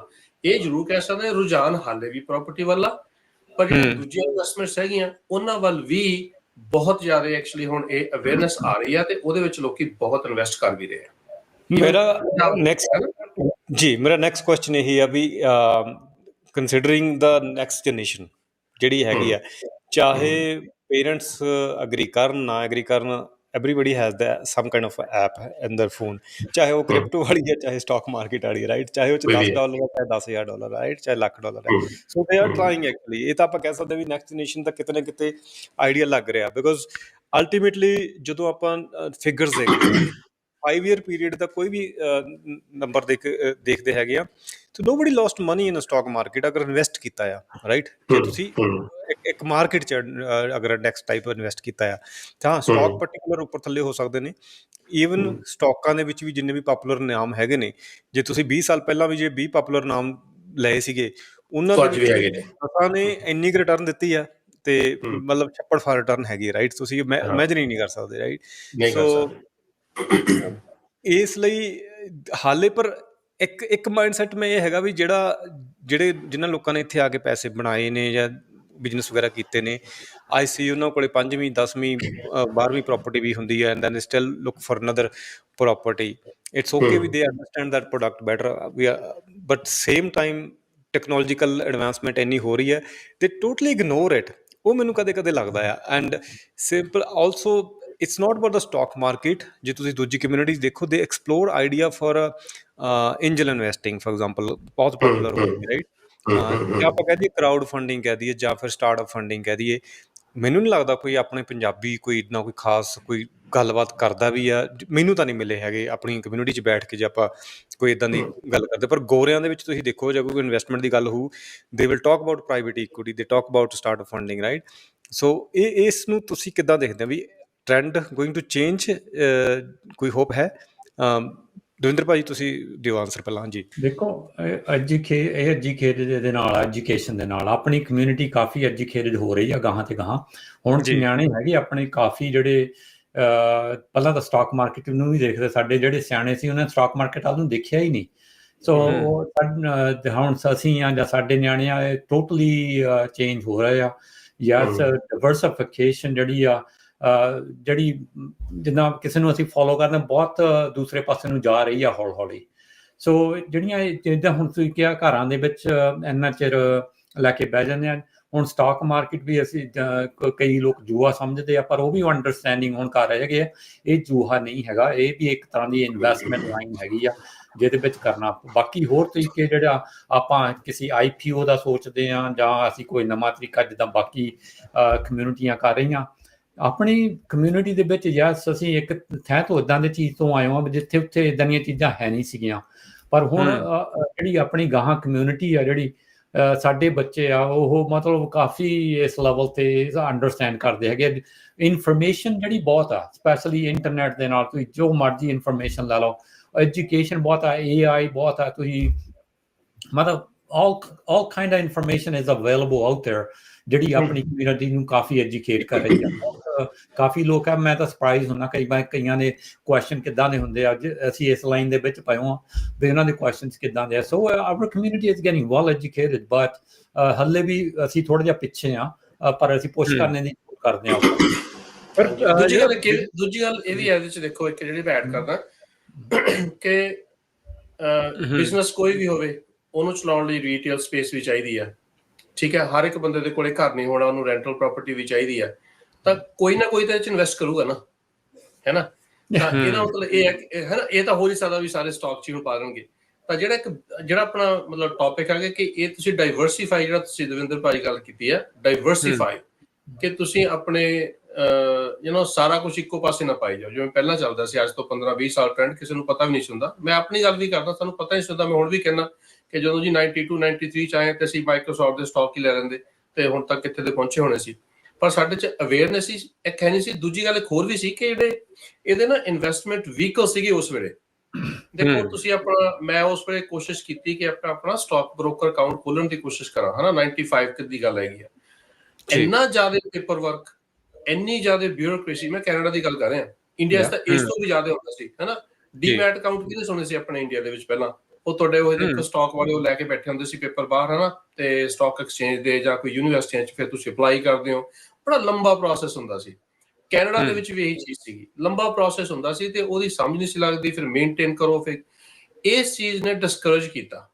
S2: ਇਹ ਜ਼ਰੂਰ ਕਹਿ ਸਕਦੇ ਰੁਝਾਨ ਹਾਲੇ ਵੀ ਪ੍ਰਾਪਰਟੀ ਵੱਲ ਆ ਪਰ ਜਿਹੜੀ
S1: ਹੂੰ।
S2: ਦੂਜੀਆਂ ਇਨਵੈਸਟਮੈਂਟਸ ਹੈਗੀਆਂ ਉਹਨਾਂ ਵੱਲ ਵੀ ਬਹੁਤ ਜ਼ਿਆਦਾ ਐਕਚੁਅਲੀ ਹੁਣ ਇਹ ਅਵੇਅਰਨੈਸ ਆ ਰਹੀ ਆ ਤੇ ਉਹਦੇ ਵਿੱਚ ਲੋਕੀ ਬਹੁਤ ਇਨਵੈਸਟ ਕਰ ਵੀ ਰਹੇ ਆ
S1: ਮੇਰਾ ਨੈਕਸਟ ਜੀ ਮੇਰਾ ਨੈਕਸਟ ਕੁਐਸਚਨ ਇਹੀ ਆ ਵੀ ਕੰਸੀਡਰਿੰਗ ਦਾ ਨੈਕਸਟ ਜਨਰੇਸ਼ਨ ਜਿਹੜੀ ਹੈਗੀ ਆ ਚਾਹੇ ਪੇਰੈਂਟਸ ਅਗਰੀ ਕਰਨ ਨਾ ਅਗਰੀ ਕਰਨ everybody has that some kind of app in their phone. ਚਾਹੇ ਉਹ ਕ੍ਰਿਪਟੋ ਵਾਲੀ ਹੈ ਚਾਹੇ ਸਟਾਕ ਮਾਰਕੀਟ ਵਾਲੀ ਹੈ ਰਾਈਟ ਚਾਹੇ ਉਹ ਚ
S2: ਕੋਈ ਵੀ
S1: 10
S2: ਹੈ।
S1: ਡਾਲਰ ਹੈ ਚਾਹੇ 10000 ਡਾਲਰ ਰਾਈਟ ਚਾਹੇ ਲੱਖ ਡਾਲਰ ਹੈ। ਸੋ ਦੇ ਆਰ ਟਰਾਈਂਗ ਐਕਚੁਅਲੀ ਇਹ ਤਾਂ ਆਪਾਂ ਕਹਿ ਸਕਦੇ ਵੀ ਨੈਕਸਟ ਜਨਰੇਸ਼ਨ ਦਾ ਕਿਤੇ ਨਾ ਕਿਤੇ ਆਈਡੀਆ ਲੱਗ ਰਿਹਾ। ਬਿਕੋਜ਼ ਅਲਟੀਮੇਟਲੀ ਜਦੋਂ ਆਪਾਂ ਫਿਗਰਸ ਦੇਖਦੇ ਹਾਂ 5 ਇਅਰ ਪੀਰੀਅਡ ਦਾ ਕੋਈ ਵੀ ਨੰਬਰ ਦੇਖ ਦੇਖਦੇ ਹੈਗੇ ਆ ਤੇ nobody lost money in stock market ਅਗਰ ਇਨਵੈਸਟ ਕੀਤਾ ਆ ਰਾਈਟ ਜੇ ਤੁਸੀਂ ਇੱਕ ਮਾਰਕੀਟ ਚ ਅਗਰ ਇੰਡੈਕਸ ਟਾਈਪ ਇਨਵੈਸਟ ਕੀਤਾ ਆ ਤਾਂ ਸਟਾਕ। ਪਾਰਟਿਕੂਲਰ ਉੱਪਰ ਥੱਲੇ ਹੋ ਸਕਦੇ ਨੇ ਈਵਨ ਸਟਾਕਾਂ ਦੇ ਵਿੱਚ ਵੀ ਜਿੰਨੇ ਵੀ ਪਪੂਲਰ ਨਾਮ ਹੈਗੇ ਨੇ ਜੇ ਤੁਸੀਂ 20 ਸਾਲ ਪਹਿਲਾਂ ਵੀ ਜੇ 20 ਪਪੂਲਰ ਨਾਮ ਲਏ ਸੀਗੇ ਉਹਨਾਂ
S2: ਉਹ ਅੱਜ ਵੀ ਹੈਗੇ ਨੇ।
S1: ਦਸਾਂ ਨੇ ਇੰਨੀ ਕੁ ਰਿਟਰਨ ਦਿੱਤੀ ਆ ਤੇ। ਮਤਲਬ ਛੱਪੜ ਫਾਰ ਰਿਟਰਨ ਹੈਗੀ ਰਾਈਟ ਤੁਸੀਂ। ਇਮੇਜਿਨ ਹੀ ਨਹੀਂ ਕਰ ਸਕਦੇ ਰਾਈਟ ਸੋ ਇਸ ਲਈ ਹਾਲੇ ਪਰ ਇੱਕ ਇੱਕ ਮਾਈਂਡਸੈਟ ਮੈਂ ਇਹ ਹੈਗਾ ਵੀ ਜਿਹੜਾ ਜਿਹੜੇ ਜਿਨ੍ਹਾਂ ਲੋਕਾਂ ਨੇ ਇੱਥੇ ਆ ਕੇ ਪੈਸੇ ਬਣਾਏ ਨੇ ਜਾਂ ਬਿਜ਼ਨਸ ਵਗੈਰਾ ਕੀਤੇ ਨੇ ਆਈ ਸੀ ਉਹਨਾਂ ਕੋਲੇ 5ਵੀਂ 10ਵੀਂ 12ਵੀਂ ਪ੍ਰਾਪਰਟੀ ਵੀ ਹੁੰਦੀ ਹੈ and then still look for another property it's okay we they understand that product better we but same time technological advancement ਇੰਨੀ ਹੋ ਰਹੀ ਹੈ ਤੇ ਟੋਟਲੀ ਇਗਨੋਰ ਇਟ ਉਹ ਮੈਨੂੰ ਕਦੇ ਕਦੇ ਲੱਗਦਾ ਆ and simple also it's not about the stock market ਜੇ ਤੁਸੀਂ ਦੂਜੀ ਕਮਿਊਨਿਟੀਜ਼ ਦੇਖੋ they explore idea for angel investing for example ਬਹੁਤ ਪਪੂਲਰ ਹੋ ਹੈ ਰਾਈਟ ਜਾਂ ਆਪਾਂ ਕਹਿ ਦਈਏ ਕਰਾਊਡ ਫੰਡਿੰਗ ਕਹਿ ਦਈਏ ਜਾਂ ਫਿਰ ਸਟਾਰਟਅਪ ਫੰਡਿੰਗ ਕਹਿ ਦਈਏ ਮੈਨੂੰ ਨਹੀਂ ਲੱਗਦਾ ਕੋਈ ਆਪਣੇ ਪੰਜਾਬੀ ਕੋਈ ਨਾ ਕੋਈ ਖਾਸ ਕੋਈ ਗੱਲਬਾਤ ਕਰਦਾ ਵੀ ਆ ਮੈਨੂੰ ਤਾਂ ਨਹੀਂ ਮਿਲੇ ਹੈਗੇ ਆਪਣੀ ਕਮਿਊਨਿਟੀ 'ਚ ਬੈਠ ਕੇ ਜੇ ਆਪਾਂ ਕੋਈ ਇਦਾਂ ਦੀ ਗੱਲ ਕਰਦੇ ਪਰ ਗੋਰਿਆਂ ਦੇ ਵਿੱਚ ਤੁਸੀਂ ਦੇਖੋ ਜੇ ਕੋਈ ਇਨਵੈਸਟਮੈਂਟ ਦੀ ਗੱਲ ਹੋਊ they will talk about private equity they talk about startup funding right so ਇਹ ਇਸ ਨੂੰ ਤੁਸੀਂ ਕਿੱਦਾਂ ਦੇਖਦੇ ਹੋ ਵੀ ਟ੍ਰੈਂਡ ਗੋਇੰਗ ਟੂ ਚੇਂਜ ਕੋਈ ਹੋਪ ਹੈ? ਦਵਿੰਦਰ ਭਾਜੀ ਤੁਸੀਂ ਦਿਓ ਆਨਸਰ ਪਹਿਲਾਂ ਜੀ
S3: ਦੇਖੋ ਐਜੂਕੇ ਇਹ ਐਜੂਕੇਟਡ ਦੇ ਨਾਲ ਐਜੂਕੇਸ਼ਨ ਦੇ ਨਾਲ ਆਪਣੀ ਕਮਿਊਨਿਟੀ ਕਾਫੀ ਐਜੂਕੇਟਡ ਹੋ ਰਹੀ ਆ ਗਾਹਾਂ ਤੇ ਗਾਹਾਂ। ਹੁਣ। ਨਿਆਣੇ ਹੈਗੇ ਆਪਣੇ ਕਾਫੀ ਜਿਹੜੇ ਪਹਿਲਾਂ ਤਾਂ ਸਟਾਕ ਮਾਰਕੀਟ ਨੂੰ ਵੀ ਦੇਖਦੇ ਸਾਡੇ ਜਿਹੜੇ ਸਿਆਣੇ ਸੀ ਉਹਨਾਂ ਸਟਾਕ ਮਾਰਕੀਟ ਵੱਲ ਨੂੰ ਦੇਖਿਆ ਹੀ ਨਹੀਂ। ਸੋ ਹੁਣ ਅਸੀਂ ਆ ਜਾਂ ਸਾਡੇ ਨਿਆਣੇ ਆ ਟੋਟਲੀ ਚੇਂਜ ਹੋ ਰਹੇ ਆ। ਯੈਸ। ਡਿਵਰਸਿਫਿਕੇਸ਼ਨ ਜਿਹੜੀ ਆ ਜਿਹੜੀ ਮ, ਜਿੱਦਾਂ ਕਿਸੇ ਨੂੰ ਅਸੀਂ ਫੋਲੋ ਕਰਨਾ ਬਹੁਤ ਦੂਸਰੇ ਪਾਸੇ ਨੂੰ ਜਾ ਰਹੀ ਆ ਹੌਲੀ ਹੌਲੀ। ਸੋ ਜਿਹੜੀਆਂ ਇਹ ਜਿੱਦਾਂ ਹੁਣ ਤੁਸੀਂ ਕਿਹਾ ਘਰਾਂ ਦੇ ਵਿੱਚ ਇੰਨਾ ਚਿਰ ਲੈ ਕੇ ਬਹਿ ਜਾਂਦੇ ਆ। ਹੁਣ ਸਟਾਕ ਮਾਰਕੀਟ ਵੀ ਅਸੀਂ ਕਈ ਲੋਕ ਜੂਆ ਸਮਝਦੇ ਆ ਪਰ ਉਹ ਵੀ ਅੰਡਰਸਟੈਂਡਿੰਗ ਹੁਣ ਕਰ ਰਹੇ ਹੈਗੇ ਆ। ਇਹ ਜੂਹਾ ਨਹੀਂ ਹੈਗਾ ਇਹ ਵੀ ਇੱਕ ਤਰ੍ਹਾਂ ਦੀ ਇਨਵੈਸਟਮੈਂਟ ਲਾਈਨ ਹੈਗੀ ਆ ਜਿਹਦੇ ਵਿੱਚ ਕਰਨਾ। ਬਾਕੀ ਹੋਰ ਤਰੀਕੇ ਜਿਹੜਾ ਆਪਾਂ ਕਿਸੇ ਆਈਪੀਓ ਦਾ ਸੋਚਦੇ ਆ ਜਾਂ ਅਸੀਂ ਕੋਈ ਨਵਾਂ ਤਰੀਕਾ ਜਿੱਦਾਂ ਬਾਕੀ ਕਮਿਊਨਿਟੀਆਂ ਕਰ ਰਹੀਆਂ ਆਪਣੀ ਕਮਿਊਨਿਟੀ ਦੇ ਵਿੱਚ ਯਸ ਅਸੀਂ ਇੱਕ ਥੈਂ ਤੋਂ ਇਦਾਂ ਦੇ ਚੀਜ਼ ਤੋਂ ਆਏ ਹਾਂ ਜਿੱਥੇ ਉੱਥੇ ਇਦਾਂ ਦੀਆਂ ਚੀਜ਼ਾਂ ਹੈ ਨਹੀਂ ਸੀਗੀਆਂ। ਪਰ ਹੁਣ ਜਿਹੜੀ ਆਪਣੀ ਗਾਹਾਂ ਕਮਿਊਨਿਟੀ ਆ ਜਿਹੜੀ ਸਾਡੇ ਬੱਚੇ ਆ ਉਹ ਮਤਲਬ ਕਾਫੀ ਇਸ ਲੈਵਲ ਤੇ ਅੰਡਰਸਟੈਂਡ ਕਰਦੇ ਹੈਗੇ ਇਨਫੋਰਮੇਸ਼ਨ ਜਿਹੜੀ ਬਹੁਤ ਆ ਸਪੈਸ਼ਲੀ ਇੰਟਰਨੈਟ ਦੇ ਨਾਲ ਤੁਸੀਂ ਜੋ ਮਰਜ਼ੀ ਇਨਫੋਰਮੇਸ਼ਨ ਲੈ ਲਓ। ਐਜੂਕੇਸ਼ਨ ਬਹੁਤ ਆ AI ਬਹੁਤ ਆ ਤੁਸੀਂ ਮਤਲਬ all all kind of information is available out there ਜਿਹੜੀ ਆਪਣੀ ਕਮਿਊਨਿਟੀ ਨੂੰ ਕਾਫੀ ਐਜੂਕੇਟ ਕਰ ਰਹੀ ਆ। ਅਹ ਕਾਫੀ ਲੋਕ ਆ ਮੈਂ ਤਾਂ ਸਰਪ੍ਰਾਈਜ਼ ਹੁੰਦਾ ਕਈ ਵਾਰ ਕਈਆਂ ਦੇ ਕੁਐਸਚਨ ਕਿੱਦਾਂ ਦੇ ਹੁੰਦੇ ਆ ਅੱਜ ਅਸੀਂ ਇਸ ਲਾਈਨ ਦੇ ਵਿੱਚ ਪਏ ਹਾਂ ਵੀ ਉਹਨਾਂ ਦੇ ਕੁਐਸਚਨਸ ਕਿੱਦਾਂ ਦੇ ਆ। So our community is getting well educated but ਹੱਲੇ ਵੀ ਅਸੀਂ ਥੋੜਾ ਜਿਹਾ ਪਿੱਛੇ ਆ ਪਰ ਅਸੀਂ ਪੁਸ਼। ਕਰਨੇ ਦੀ ਕੋਸ਼ਿਸ਼ ਕਰਦੇ ਆ
S1: ਪਰ
S2: ਦੂਜੀ ਗੱਲ ਕਿ ਦੂਜੀ ਗੱਲ ਇਹ ਵੀ ਹੈ ਇਹਦੇ ਚ ਦੇਖੋ ਇੱਕ ਜਿਹੜੀ ਮੈਂ ਐਡ ਕਰਦਾ ਕਿ ਬਿਜ਼ਨਸ ਕੋਈ ਵੀ ਹੋਵੇ ਉਹਨੂੰ ਚਲਾਉਣ ਲਈ ਰੀਟੇਲ ਸਪੇਸ ਵੀ ਚਾਹੀਦੀ ਹੈ ਠੀਕ ਹੈ ਹਰ ਇੱਕ ਬੰਦੇ ਦੇ ਕੋਲੇ ਘਰ ਨਹੀਂ ਹੋਣਾ ਉਹਨੂੰ ਰੈਂਟਲ ਪ੍ਰਾਪਰਟੀ ਵੀ ਚਾਹੀਦੀ ਹੈ ਤਾਂ ਕੋਈ ਨਾ ਕੋਈ ਤਾਂ ਇਹ ਚ ਇਨਵੈਸਟ ਕਰੂਗਾ ਨਾ ਹੈ ਨਾ? ਤਾਂ ਇਹਦਾ ਮਤਲਬ ਇਹ ਹੈ ਕਿ- ਹੈ ਨਾ? ਇਹ ਤਾਂ ਹੋ ਨਹੀਂ ਸਕਦਾ ਵੀ ਸਾਰੇ ਸਟਾਕ ਚ ਨੂੰ ਪਾ ਦੇਣਗੇ। ਤਾਂ ਜਿਹੜਾ ਇੱਕ ਜਿਹੜਾ ਆਪਣਾ ਮਤਲਬ ਟੌਪਿਕ ਹੈਗਾ ਕਿ ਇਹ ਤੁਸੀਂ ਡਾਈਵਰਸਿਫਾਈ ਜਿਹੜਾ ਤੁਸੀਂ ਦਵਿੰਦਰ ਭਾਈ ਗੱਲ ਕੀਤੀ ਹੈ ਡਾਈਵਰਸਿਫਾਈ ਕਿ ਤੁਸੀਂ ਆਪਣੇ ਯੂ نو ਸਾਰਾ ਕੁਝ ਇੱਕੋ ਪਾਸੇ ਨਾ ਪਾਈ ਜਾਓ। ਜਿਵੇਂ ਪਹਿਲਾਂ ਚੱਲਦਾ ਸੀ ਅੱਜ ਤੋਂ 15 20 ਸਾਲ ਟ੍ਰੈਂਡ ਕਿਸੇ ਨੂੰ ਪਤਾ ਵੀ ਨਹੀਂ ਹੁੰਦਾ। ਮੈਂ ਆਪਣੀ ਗੱਲ ਵੀ ਕਰਦਾ ਸਾਨੂੰ ਪਤਾ ਨਹੀਂ ਹੁੰਦਾ ਮੈਂ ਹੁਣ ਵੀ ਕਹਿੰਦਾ ਕਿ ਜਦੋਂ ਜੀ 92 93 ਚ ਆਏ ਤੇ ਅਸੀਂ ਮਾਈਕਰੋਸਾਫਟ ਦੇ ਸਟਾਕ ਹੀ ਲੈ ਲੈਂਦੇ ਤੇ ਹੁਣ ਤੱਕ ਕਿੱਥੇ ਦੇ ਪਹੁੰਚੇ ਹੋਣੇ ਸੀ। ਪਰ ਸਾਡੇ ਚ ਅਵੇਅਰਨੈਸ ਸੀ ਇੱਕ ਹੈ ਨਹੀਂ ਸੀ ਦੂਜੀ ਗੱਲ ਇੱਕ ਹੋਰ ਵੀ ਸੀ ਕਿ ਜਿਹੜੇ ਇਹਦੇ ਨਾ ਇਨਵੈਸਟਮੈਂਟ ਵਹੀਕਲ ਸੀਗੇ ਉਸ ਵੇਲੇ। ਦੇਖੋ। ਤੁਸੀਂ ਆਪਣਾ ਮੈਂ ਉਸ ਵੇਲੇ ਕੋਸ਼ਿਸ਼ ਕੀਤੀ ਕਿ ਆਪਣਾ ਆਪਣਾ ਸਟਾਕ ਬ੍ਰੋਕਰ ਅਕਾਊਂਟ ਖੋਲਣ ਦੀ ਕੋਸ਼ਿਸ਼ ਕਰਾਂ। ਹਨਾ 95 ਕਿ ਦੀ ਗੱਲ ਹੈਗੀ ਆ। ਇੰਨਾ ਜ਼ਿਆਦਾ ਪੇਪਰ ਵਰਕ ਇੰਨੀ ਜ਼ਿਆਦਾ ਬਿਊਰੋਕ੍ਰੇਸੀ ਮੈਂ ਕੈਨੇਡਾ ਦੀ ਗੱਲ ਕਰ ਰਿਹਾ। ਇੰਡੀਆ 'ਚ ਤਾਂ ਇਸ ਤੋਂ ਵੀ ਜ਼ਿਆਦਾ ਹੁੰਦਾ ਸੀ ਹਨਾ। ਡੀਮੈਟ ਅਕਾਊਂਟ ਕਿਹਦੇ ਸੁਣੇ ਸੀ ਆਪਣੇ ਇੰਡੀਆ ਦੇ ਵਿੱਚ ਪਹਿਲਾਂ? ਉਹ ਤੁਹਾਡੇ ਉਹ ਦੇਖੋ ਸਟਾਕ ਵਾਲੇ ਉਹ ਲੈ ਕੇ ਬੈਠੇ ਹੁੰਦੇ ਸੀ ਪੇਪਰ ਬਾਹਰ ਹਨਾ? ਤੇ ਸਟਾਕ ਐਕਸਚੇਂਜ ਦੇ ਜਾਂ ਕੋਈ ਯੂਨੀਵਰਸਿਟੀਆਂ 'ਚ ਫਿਰ ਤੁਸੀਂ ਅਪਲਾਈ ਕਰਦੇ ਹੋ। ਬੜਾ ਲੰਬਾ ਪ੍ਰੋਸੈਸ ਹੁੰਦਾ ਸੀ। ਕੈਨੇਡਾ ਦੇ। ਵਿੱਚ ਵੀ ਇਹੀ ਚੀਜ਼ ਸੀਗੀ। ਲੰਬਾ ਪ੍ਰੋਸੈਸ ਹੁੰਦਾ ਸੀ ਤੇ ਉਹਦੀ ਸਮਝ ਨਹੀਂ ਸੀ ਲੱਗਦੀ ਫਿਰ ਮੇਨਟੇਨ ਕਰੋ ਫਿਰ ਇਸ ਚੀਜ਼ ਨੇ ਡਿਸਕਰੇਜ ਕੀਤਾ।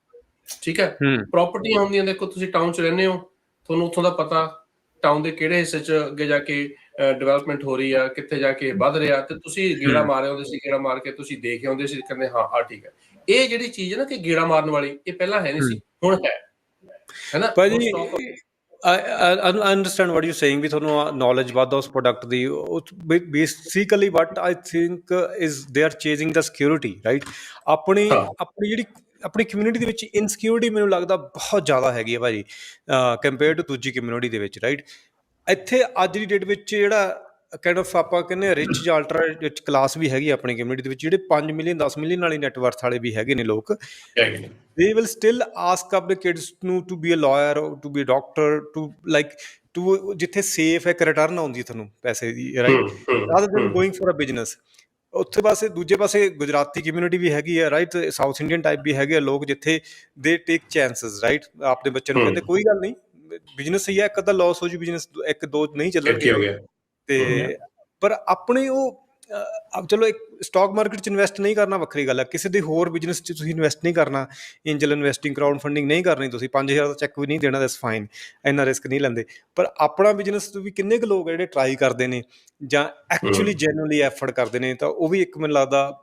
S2: ਠੀਕ ਹੂੰ? ਪ੍ਰਾਪਰਟੀਆਂ ਹੁੰਦੀਆਂ ਦੇਖੋ ਤੁਸੀਂ ਟਾਊਨ 'ਚ ਰਹਿੰਦੇ ਹੋ ਤੁਹਾਨੂੰ ਉੱਥੋਂ ਦਾ ਪਤਾ ਟਾਊਨ ਦੇ ਕਿਹੜੇ ਹਿੱਸੇ 'ਚ ਅੱਗੇ ਜਾ ਕੇ ਡਿਵੈਲਪਮੈਂਟ ਹੋ ਰਹੀ ਆ ਕਿੱਥੇ ਜਾ ਕੇ ਵੱਧ ਰਿਹਾ ਤੇ ਤੁਸੀਂ ਗੇੜਾ। ਮਾਰੇ ਹੁੰਦੇ ਸੀ ਗੇੜਾ ਮਾਰ ਕੇ ਤੁਸੀਂ ਦੇਖ ਆਉਂਦੇ ਸੀ ਕਹਿੰਦੇ ਹਾਂ ਹਾਂ ਠੀਕ ਹੈ। ਇਹ ਜਿਹੜੀ ਚੀਜ਼ ਹੈ ਨਾ ਕਿ ਗੇੜਾ ਮਾਰਨ ਵਾਲੀ ਇਹ ਪਹਿਲਾਂ ਹੈ ਨਹੀਂ ਸੀ ਹੁਣ ਹੈ। ਹੈ ਨਾ?
S1: ਭਾਜੀ I understand what you saying ਵੀ ਤੁਹਾਨੂੰ ਨੌਲੇਜ ਵੱਧ ਉਸ product the basically what I think is they are chasing the security right ਆਪਣੀ। ਆਪਣੀ ਜਿਹੜੀ ਆਪਣੀ ਕਮਿਊਨਿਟੀ ਦੇ ਵਿੱਚ ਇਨਸਿਕਿਉਰਿਟੀ ਮੈਨੂੰ ਲੱਗਦਾ ਬਹੁਤ ਜ਼ਿਆਦਾ ਹੈਗੀ ਹੈ ਭਾਜੀ ਕੰਪੇਅਰ ਟੂ ਦੂਜੀ ਕਮਿਊਨਿਟੀ ਦੇ ਵਿੱਚ ਰਾਈਟ ਇੱਥੇ ਅੱਜ ਦੀ ਡੇਟ ਵਿੱਚ ਜਿਹੜਾ ਕਾਈਂਡ ਆਫ ਆਪਾਂ ਕਹਿੰਦੇ ਰਿਚ ਜਾਂ ਅਲਟਰਾ ਰਿਚ ਕਲਾਸ ਵੀ ਹੈਗੀ ਆਪਣੀ ਕਮਿਊਨਿਟੀ ਦੇ ਵਿੱਚ ਜਿਹੜੇ 5 ਮਿਲੀਅਨ 10 ਮਿਲੀਅਨ ਵਾਲੀ ਨੈਟਵਰਥ ਵਾਲੇ ਵੀ ਹੈਗੇ ਨੇ ਲੋਕ
S2: ਨੇ।
S1: ask up the kids to to be a lawyer or to be a doctor to like to ਜਿੱਥੇ ਸੇਫ ਇੱਕ ਰਿਟਰਨ ਆਉਂਦੀ ਹੈ ਤੁਹਾਨੂੰ ਪੈਸੇ ਦੀ right than
S2: hmm.
S1: going for a business ਉੱਥੇ ਪਾਸੇ ਦੂਜੇ ਪਾਸੇ ਗੁਜਰਾਤੀ ਕਮਿਊਨਿਟੀ ਵੀ ਹੈਗੀ ਹੈ ਰਾਈਟ ਸਾਊਥ ਇੰਡੀਅਨ ਟਾਈਪ ਵੀ ਹੈਗੇ ਆ ਲੋਕ ਜਿੱਥੇ ਦੇ ਟੇਕ ਚਾਂਸਸ ਰਾਈਟ ਆਪਣੇ ਬੱਚੇ ਨੂੰ। ਕਹਿੰਦੇ ਕੋਈ ਗੱਲ ਨਹੀਂ ਬਿਜ਼ਨਸ ਹੀ ਹੈ ਇੱਕ ਅੱਧਾ ਲਾਸ ਹੋ ਜੂ ਬਿਜ਼ਨਸ ਇੱਕ ਦੋ ਨਹੀਂ ਚੱਲਣਗੇ। ਤੇ ਪਰ ਆਪਣੇ ਉਹ ਅਬ ਚਲੋ ਇੱਕ ਸਟਾਕ ਮਾਰਕੀਟ ਚ ਇਨਵੈਸਟ ਨਹੀਂ ਕਰਨਾ ਵੱਖਰੀ ਗੱਲ ਹੈ। ਕਿਸੇ ਦੇ ਹੋਰ ਬਿਜ਼ਨਸ ਚ ਤੁਸੀਂ ਇਨਵੈਸਟ ਨਹੀਂ ਕਰਨਾ। ਐਂਜਲ ਇਨਵੈਸਟਿੰਗ ਕਰਾਊਡ ਫੰਡਿੰਗ ਨਹੀਂ ਕਰਨੀ ਤੁਸੀਂ। 5000 ਦਾ ਚੈੱਕ ਵੀ ਨਹੀਂ ਦੇਣਾ ਦੈਟਸ ਫਾਈਨ ਇੰਨਾ ਰਿਸਕ ਨਹੀਂ ਲੈਂਦੇ। ਪਰ ਆਪਣਾ ਬਿਜ਼ਨਸ ਵੀ ਕਿੰਨੇ ਕੁ ਲੋਕ ਜਿਹੜੇ ਟਰਾਈ ਕਰਦੇ ਨੇ? ਜਾਂ ਐਕਚੁਅਲੀ ਜੈਨੂਅਲੀ ਐਫਰਟ ਕਰਦੇ ਨੇ? ਤਾਂ ਉਹ ਵੀ ਇੱਕ ਮੈਨੂੰ ਲੱਗਦਾ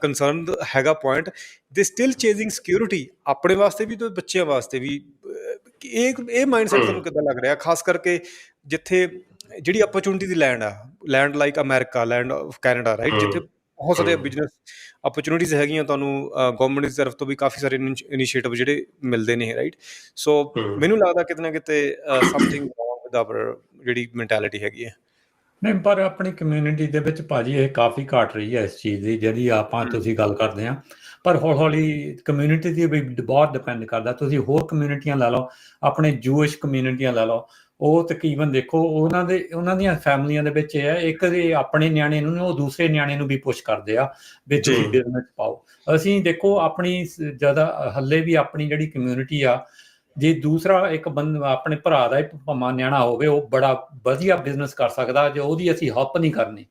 S1: ਕੰਸਰਨ ਹੈਗਾ ਪੁਆਇੰਟ ਦੇ ਸਟਿਲ ਚੇਜ਼ਿੰਗ ਸਿਕਿਉਰਿਟੀ ਆਪਣੇ ਵਾਸਤੇ ਵੀ ਤੇ ਬੱਚਿਆਂ ਵਾਸਤੇ ਵੀ ਇਹ ਇਹ ਮਾਈਂਡਸੈਟ। ਤੁਹਾਨੂੰ ਕਿੱਦਾਂ ਲੱਗ ਰਿਹਾ ਖਾਸ ਕਰਕੇ ਜਿੱਥੇ ਜਿਹੜੀ ਅਪਰਚੂਨਿਟੀ ਦੀ ਲੈਂਡ ਆ land like America land of Canada right. ਜਿੱਥੇ ਬਹੁਤ ਸਾਰੇ। ਬਿਜ਼ਨਸ ਅਪਰਚੂਨਿਟੀਜ਼ ਹੈਗੀਆਂ ਤੁਹਾਨੂੰ ਗਵਰਨਮੈਂਟ ਦੀ ਤਰਫ ਤੋਂ ਵੀ ਕਾਫੀ ਸਾਰੇ ਇਨੀਸ਼ੀਏਟਿਵ ਜਿਹੜੇ ਮਿਲਦੇ ਨੇ ਰਾਈਟ ਸੋ। ਮੈਨੂੰ ਲੱਗਦਾ ਕਿਤੇ ਨਾ ਕਿਤੇ ਸਮਥਿੰਗ ਰੋਂਗ ਵਿਦ ਆਵਰ ਜਿਹੜੀ ਮੈਂਟੈਲਿਟੀ ਹੈਗੀ ਹੈ
S3: ਨਹੀਂ ਪਰ ਆਪਣੀ ਕਮਿਊਨਿਟੀ ਦੇ ਵਿੱਚ ਭਾਜੀ ਇਹ ਕਾਫੀ ਘਟ ਰਹੀ ਹੈ ਇਸ ਚੀਜ਼ ਦੀ ਜਿਹੜੀ ਆਪਾਂ। ਤੁਸੀਂ ਗੱਲ ਕਰਦੇ ਆ ਪਰ ਹੌਲੀ ਹੌਲੀ ਕਮਿਊਨਿਟੀ ਦੀ ਵੀ ਬਹੁਤ ਡਿਪੈਂਡ ਕਰਦਾ ਤੁਸੀਂ ਹੋਰ ਕਮਿਊਨਿਟੀਆਂ ਲਾ ਲਓ ਆਪਣੇ ਜੂਇਸ਼ ਕਮਿਊਨਿਟੀਆਂ ਲਾ ਲਓ ਉਹ ਤਕਰੀਬਨ ਦੇਖੋ ਉਹਨਾਂ ਦੇ ਉਹਨਾਂ ਦੀਆਂ ਫੈਮਲੀਆਂ ਦੇ ਵਿੱਚ ਇਹ ਹੈ ਇੱਕ ਦੇ ਆਪਣੇ ਨਿਆਣੇ ਨੂੰ ਉਹ ਦੂਸਰੇ ਨਿਆਣੇ ਨੂੰ ਵੀ ਪੁਸ਼ ਕਰਦੇ ਆ ਵੀ ਤੁਸੀਂ। ਬਿਜ਼ਨਸ ਪਾਓ ਅਸੀਂ ਦੇਖੋ ਆਪਣੀ ਜ਼ਿਆਦਾ ਹੱਲੇ ਵੀ ਆਪਣੀ ਜਿਹੜੀ ਕਮਿਊਨਿਟੀ ਆ ਜੇ ਦੂਸਰਾ ਇੱਕ ਬੰਦ ਆਪਣੇ ਭਰਾ ਦਾ ਭਾਵੇਂ ਨਿਆਣਾ ਹੋਵੇ ਉਹ ਬੜਾ ਵਧੀਆ ਬਿਜ਼ਨਸ ਕਰ ਸਕਦਾ ਜੇ ਉਹਦੀ ਅਸੀਂ ਹੈਲਪ ਨਹੀਂ ਕਰਨੀ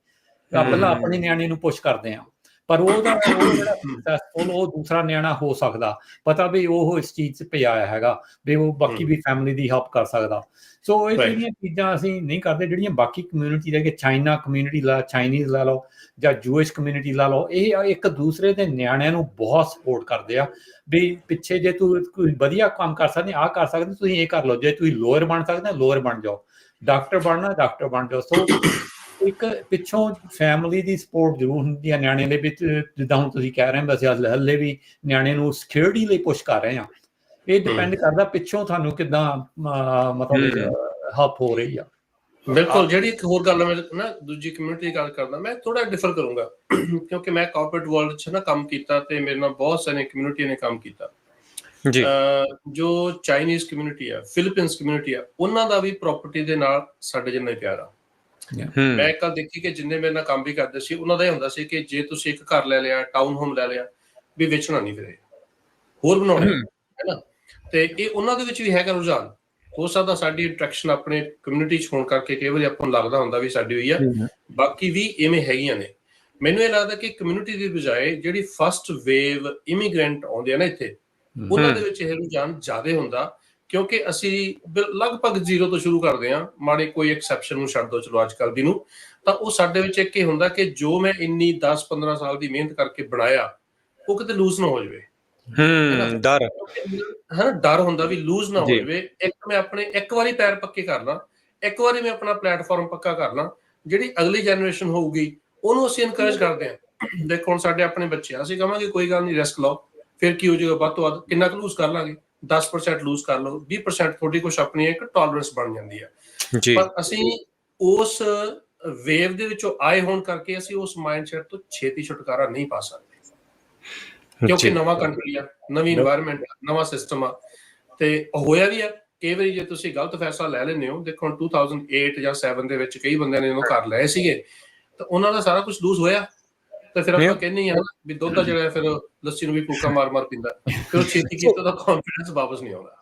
S3: ਪਹਿਲਾਂ। ਆਪਣੇ ਨਿਆਣੇ ਨੂੰ ਪੁਸ਼ ਕਰਦੇ ਆ ਪਰ ਉਹਦਾ ਉਹ ਜਿਹੜਾ ਸਕਸੈਸਫੁਲ ਉਹ ਦੂਸਰਾ ਨਿਆਣਾ ਹੋ ਸਕਦਾ। ਪਤਾ ਵੀ ਉਹ ਇਸ ਚੀਜ਼ 'ਚ ਪਿਆ ਹੈਗਾ ਵੀ ਉਹ ਬਾਕੀ। ਵੀ ਫੈਮਿਲੀ ਦੀ ਹੈਲਪ ਕਰ ਸਕਦਾ। ਸੋ ਇਹ. ਜਿਹੜੀਆਂ ਚੀਜ਼ਾਂ ਅਸੀਂ ਨਹੀਂ ਕਰਦੇ ਜਿਹੜੀਆਂ ਬਾਕੀ ਕਮਿਊਨਿਟੀ ਦੇ ਕਿ ਚਾਈਨਾ ਕਮਿਊਨਿਟੀ ਲਾ ਚਾਈਨੀਜ਼ ਲਾ ਲਓ ਜਾਂ ਜੂਇਸ਼ ਕਮਿਊਨਿਟੀ ਲਾ ਲਓ ਇਹ ਇੱਕ ਦੂਸਰੇ ਦੇ ਨਿਆਣਿਆਂ ਨੂੰ ਬਹੁਤ ਸਪੋਰਟ ਕਰਦੇ ਆ ਵੀ ਪਿੱਛੇ ਜੇ ਤੂੰ ਕੋਈ ਵਧੀਆ ਕੰਮ ਕਰ ਸਕਦੇ ਆ ਕਰ ਸਕਦੇ ਤੁਸੀਂ ਇਹ ਕਰ ਲਓ। ਜੇ ਤੁਸੀਂ ਲੋਅਰ ਬਣ ਸਕਦੇ ਲੋਅਰ ਬਣ ਜਾਓ। ਡਾਕਟਰ ਬਣਨਾ ਡਾਕਟਰ ਬਣ ਜਾਓ। ਸੋ ਇੱਕ ਪਿੱਛੋਂ ਫੈਮਿਲੀ ਦੀ ਸਪੋਰਟ ਜ਼ਰੂਰ ਹੁੰਦੀ ਹੈ ਨਿਆਣੇ ਦੇ ਵਿੱਚ ਜਿੱਦਾਂ ਹੁਣ ਤੁਸੀਂ ਕਹਿ ਰਹੇ ਹੋ ਵੈਸੇ ਹੱਲੇ ਹੱਲੇ ਵੀ ਨਿਆਣੇ ਨੂੰ ਸਿਕਿਉਰਿਟੀ ਲਈ ਪੁਸ਼ ਕਰ ਰਹੇ ਆ ਇਹ ਡਿਪੈਂਡ ਕਰਦਾ ਪਿੱਛੋਂ ਤੁਹਾਨੂੰ ਕਿਦਾਂ ਮਤਲਬ ਹੈਲਪ ਹੋ ਰਹੀ ਆ।
S2: ਬਿਲਕੁਲ ਜਿਹੜੀ ਇੱਕ ਹੋਰ ਗੱਲ ਮੈਂ ਨਾ ਦੂਜੀ ਕਮਿਊਨਿਟੀ ਦੀ ਗੱਲ ਕਰਦਾ ਮੈਂ ਥੋੜਾ ਡਿਫਰ ਕਰੂੰਗਾ। ਕਿਉਂਕਿ ਮੈਂ ਕਾਰਪੋਰੇਟ ਵਰਲਡ 'ਚ ਨਾ ਕੰਮ ਕੀਤਾ ਤੇ ਮੇਰੇ ਨਾਲ ਬਹੁਤ ਸਾਰੇ ਕਮਿਊਨਿਟੀ ਨੇ ਕੰਮ ਕੀਤਾ।
S1: ਜੀ।
S2: ਜੋ ਚਾਈਨੀਜ਼ ਕਮਿਊਨਿਟੀ ਆ ਫਿਲੀਪੀਨਸ ਕਮਿਊਨਿਟੀ ਆ ਉਹਨਾਂ ਦਾ ਵੀ ਪ੍ਰਾਪਰਟੀ ਦੇ ਨਾਲ ਸਾਡੇ ਜਿੰਨਾ ਹੀ ਪਿਆਰ ਆ। ਮੈਂ ਇੱਕ ਗੱਲ ਦੇਖੀ ਕਿ ਜਿੰਨੇ ਮੇਰੇ ਨਾਲ ਕੰਮ ਵੀ ਕਰਦੇ ਸੀ ਉਹਨਾਂ ਦਾ ਇਹ ਹੁੰਦਾ ਸੀ ਕਿ ਜੇ ਤੁਸੀਂ ਇੱਕ ਘਰ ਲੈ ਲਿਆ ਟਾਊਨ ਹੋਮ ਲੈ ਲਿਆ ਵੀ ਵੇਚਣਾ ਨਹੀਂ ਫਿਰ। ਹੋਰ ਬਣਾਉਣਾ ਹੈ ਨਾ? ਤੇ ਇਹ ਉਹਨਾਂ ਦੇ ਵਿੱਚ ਵੀ ਹੈਗਾ ਰੁਝਾਨ। ਹੋ ਸਕਦਾ ਸਾਡੀ ਇੰਟਰੈਕਸ਼ਨ ਆਪਣੇ ਕਮਿਊਨਿਟੀ 'ਚ ਹੋਣ ਕਰਕੇ ਕਈ ਵਾਰੀ ਆਪਾਂ ਨੂੰ ਲੱਗਦਾ ਹੁੰਦਾ ਵੀ ਸਾਡੀ ਹੋਈ ਆ। ਬਾਕੀ ਵੀ ਇਵੇਂ ਹੈਗੀਆਂ ਨੇ। ਮੈਨੂੰ ਇਹ ਲੱਗਦਾ ਕਿ ਕਮਿਊਨਿਟੀ ਦੀ ਬਜਾਏ ਜਿਹੜੀ ਫਸਟ ਵੇਵ ਇਮੀਗ੍ਰੈਂਟ ਆਉਂਦੇ ਆ ਨਾ ਇੱਥੇ ਉਹਨਾਂ ਦੇ ਵਿੱਚ ਇਹ ਰੁਝਾਨ ਜ਼ਿਆਦਾ ਹੁੰਦਾ। ਕਿਉਂਕਿ ਅਸੀਂ ਲਗਭਗ ਜ਼ੀਰੋ ਤੋਂ ਸ਼ੁਰੂ ਕਰਦੇ ਹਾਂ। ਮਾੜੇ ਕੋਈ ਐਕਸੈਪਸ਼ਨ ਨੂੰ ਛੱਡ ਦੋ ਚਲੋ ਅੱਜ ਕੱਲ ਦੀ ਨੂੰ। ਤਾਂ ਉਹ ਸਾਡੇ ਵਿੱਚ ਇੱਕ ਇਹ ਹੁੰਦਾ ਕਿ ਜੋ ਮੈਂ ਇੰਨੀ 10 15 ਸਾਲ ਦੀ ਮਿਹਨਤ ਕਰਕੇ ਬਣਾਇਆ ਉਹ ਕਿਤੇ ਲੂਜ਼ ਨਾ ਹੋ ਜਾਵੇ।
S1: ਹੂੰ ਡਰ।
S2: ਹਨਾ ਡਰ ਹੁੰਦਾ ਵੀ ਲੂਜ਼ ਨਾ ਹੋ। ਜਾਵੇ। ਇੱਕ ਮੈਂ ਆਪਣੇ ਇੱਕ ਵਾਰੀ ਪੈਰ ਪੱਕੇ ਕਰ ਲਾਂ ਇੱਕ ਵਾਰੀ ਮੈਂ ਆਪਣਾ ਪਲੇਟਫਾਰਮ ਪੱਕਾ ਕਰ ਲਾਂ ਜਿਹੜੀ ਅਗਲੀ ਜਨਰੇਸ਼ਨ ਹੋਊਗੀ ਉਹਨੂੰ ਅਸੀਂ ਇਨਕਰੇਜ ਕਰਦੇ ਹਾਂ। ਦੇਖੋ ਹੁਣ ਸਾਡੇ ਆਪਣੇ ਬੱਚੇ ਆ ਅਸੀਂ ਕਹਾਂਗੇ ਕੋਈ ਗੱਲ ਨਹੀਂ ਰਿਸਕ ਲਓ। ਫਿਰ ਕੀ ਹੋ ਜਾਏਗਾ ਵੱਧ ਤੋਂ ਵੱਧ ਕਿੰਨਾ ਕੁ ਲੂਜ਼ ਕਰ ਲਾਂਗੇ? 10% ਲੂਜ਼ ਕਰ ਲਓ 20% ਤੁਹਾਡੀ ਕੁਝ ਆਪਣੀ ਇੱਕ ਟੋਲਰੈਂਸ ਬਣ ਜਾਂਦੀ ਹੈ।
S1: ਜੀ।
S2: ਪਰ ਅਸੀਂ ਉਸ ਵੇਵ ਦੇ ਵਿੱਚੋਂ ਆਏ ਹੋਣ ਕਰਕੇ ਅਸੀਂ ਉਸ ਮਾਈਂਡਸੈਟ ਤੋਂ ਛੇਤੀ ਛੁਟਕਾਰਾ ਨਹੀਂ ਪਾ ਸਕਦੇ। ਕਿਉਂਕਿ ਨਵਾਂ ਕੰਟਰੀ ਆ ਨਵੀਂ এনवायरमेंट ਆ ਨਵਾਂ ਸਿਸਟਮ ਆ। ਤੇ ਹੋਇਆ ਵੀ ਆ ਕਈ ਵਾਰੀ ਜੇ ਤੁਸੀਂ ਗਲਤ ਫੈਸਲਾ ਲੈ ਲੈਂਦੇ ਹੋ ਦੇਖੋ 2008 ਜਾਂ 7 ਦੇ ਵਿੱਚ ਕਈ ਬੰਦਿਆਂ ਨੇ ਇਹਨੂੰ ਕਰ ਲਏ ਸੀਗੇ ਤਾਂ ਉਹਨਾਂ ਦਾ ਸਾਰਾ ਕੁਝ ਲੂਜ਼ ਹੋਇਆ। ਤੇ ਫਿਰ ਆਪਾਂ
S1: Yeah.
S2: ਕਹਿੰਦੇ ਹਾਂ ਵੀ ਦੁੱਧ ਦਾ ਜਿਹੜਾ ਫਿਰ ਲੱਸੀ ਨੂੰ ਵੀ ਫੂਕਾ ਮਾਰ ਮਾਰ ਪੀਂਦਾ ਫਿਰ ਉਹ ਛੇਤੀ ਕੀਤਾ ਤਾਂ ਕੌਨਫੀਡੈਂਸ ਵਾਪਸ ਨਹੀਂ ਆਉਂਦਾ